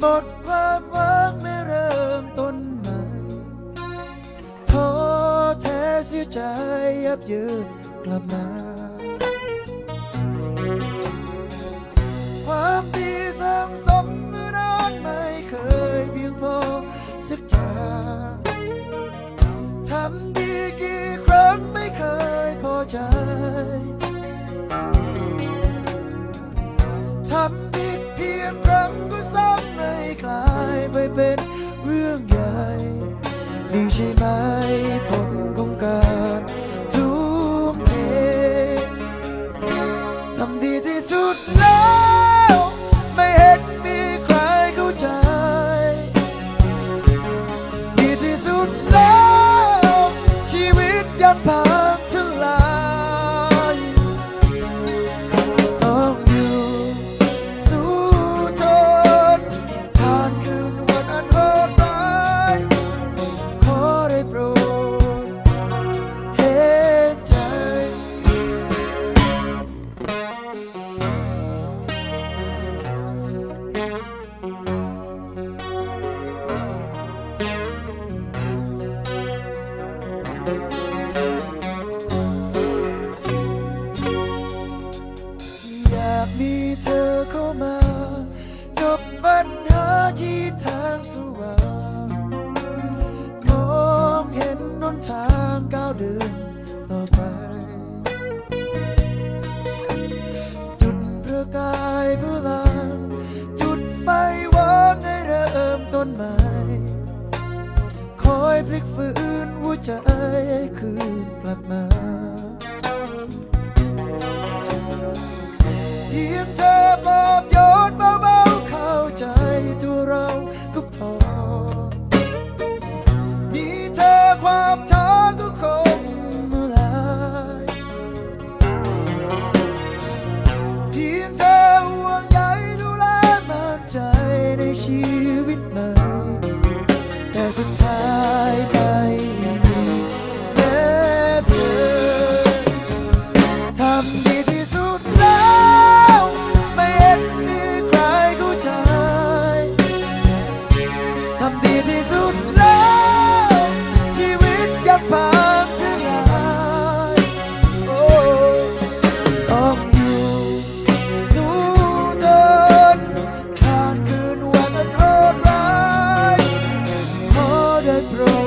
หมดความหวังไม่เริ่มต้นใหม่ท้อแท้เสียใจยับเยินกลับมา ความดีสร้างสมนอนไม่เคยเพียงพอสักอย่างทำดีกี่ครั้งไม่เคยพอใจทำผิดเพียงครั้งก็ซ้ำ กลายไปเป็นเรื่องใหญ่ ดีใช่ไหมผลของการ สางก้าวเดินต่อไป จุดประกายพลังจุดไฟวางให้เริ่มต้นใหม่ คอยพลิกฟื้นหัวใจคืนกลับมา pro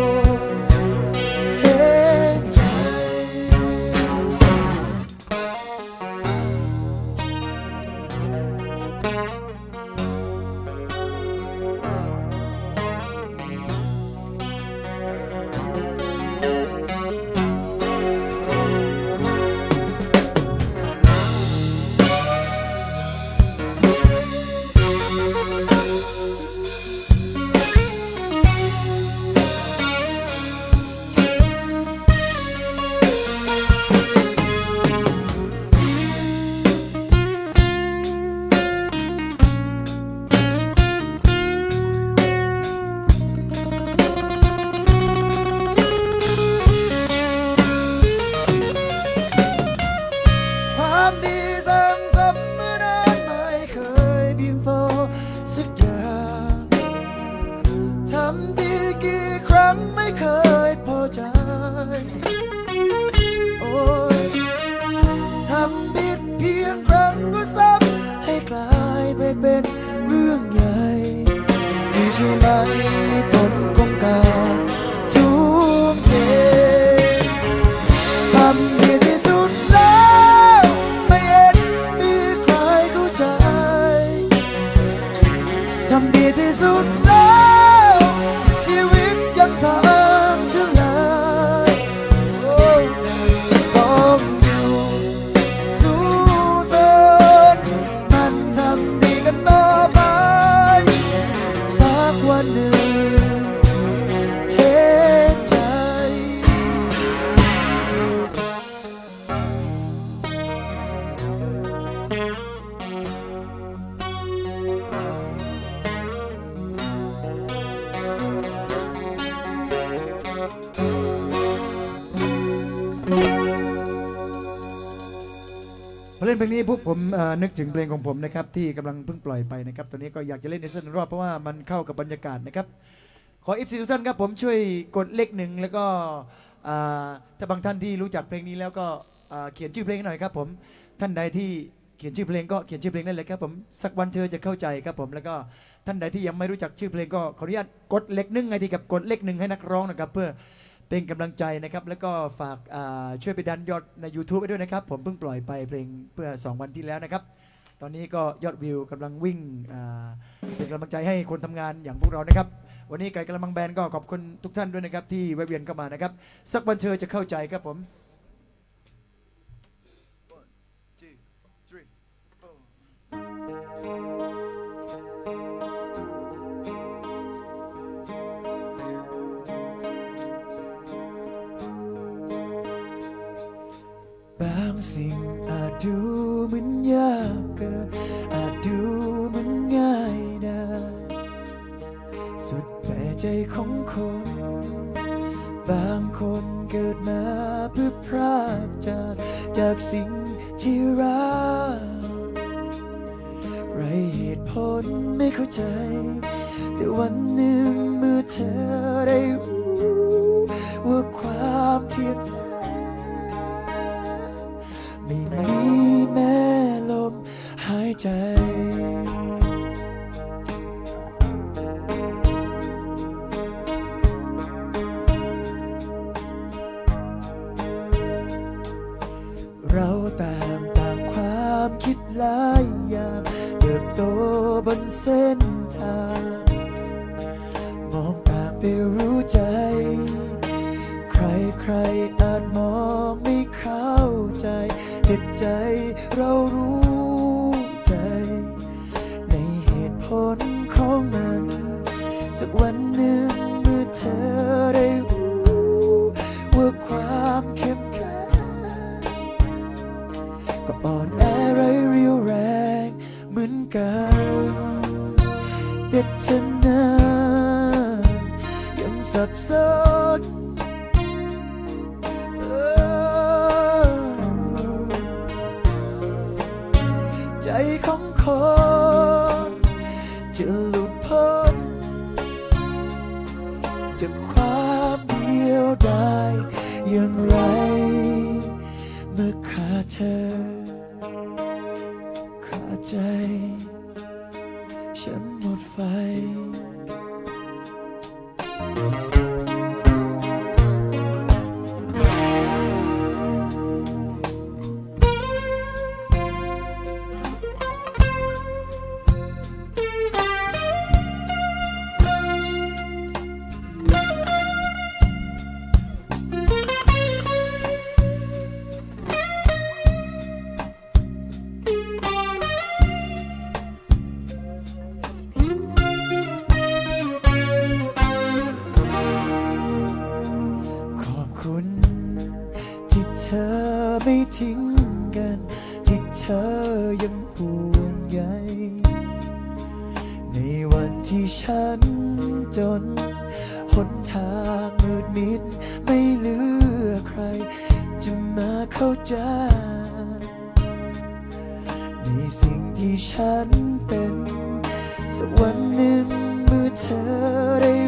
เล่นเพลงนี้พวกผมนึกถึงเพลงของผมนะครับที่กำลังเพิ่งปล่อยไปนะครับตอนนี้ก็อยากจะเล่นในสักหนึ่งรอบเพราะว่ามันเข้ากับบรรยากาศนะครับ ขออิฟซีทุกท่านครับผมช่วยกดเลขหนึ่งแล้วก็ถ้าบางท่านที่รู้จักเพลงนี้แล้วก็เขียนชื่อเพลงให้หน่อยครับผมท่านใดที่เขียนชื่อเพลงก็เขียนชื่อเพลงได้เลยครับผมสักวันเธอจะเข้าใจครับผมแล้วก็ท่านใดที่ยังไม่รู้จักชื่อเพลงก็ขออนุญาตกดเลขหนึ่งไงทีกับกดเลขหนึ่งให้นักร้องนะครับเพื่อ เป็นกำลังใจนะครับ แล้วก็ฝากอ่าช่วยไปดันยอดใน YouTube ไปด้วยนะครับ ผมเพิ่งปล่อยไปเพลงเพื่อ 2 วันที่แล้วนะครับ ตอนนี้ก็ยอดวิวกำลังวิ่งอ่าเป็นกำลังใจให้คนทำงานอย่างพวกเรานะครับ วันนี้ไก่กระมังแบนก็ขอบคุณทุกท่านด้วยนะครับ ที่แวะเวียนเข้ามานะครับ สักวันเธอจะเข้าใจครับผม บางสิ่งอาจดูเหมือนยากเกินอาจดูเหมือนง่ายได้สุดแต่ใจของคน บางคนเกิดมาเพื่อพรากจากจากสิ่งที่รักไรเหตุผลไม่เข้าใจ แต่วันหนึ่งเมื่อเธอได้รู้ ว่าความเทียมแท้ไของคนจะหลุดพ้นจากความเดียวดายอย่างไร เมื่อขาดเธอขาดใจ ฉันหมดไฟ ที่เธอไม่ทิ้งกัน ที่เธอยังห่วงใยในวันที่ฉันจนหนทางมืดมิดไม่เหลือใคร จะมาเข้าใจ ในสิ่งที่ฉันเป็น สักวันหนึ่งเมื่อเธอได้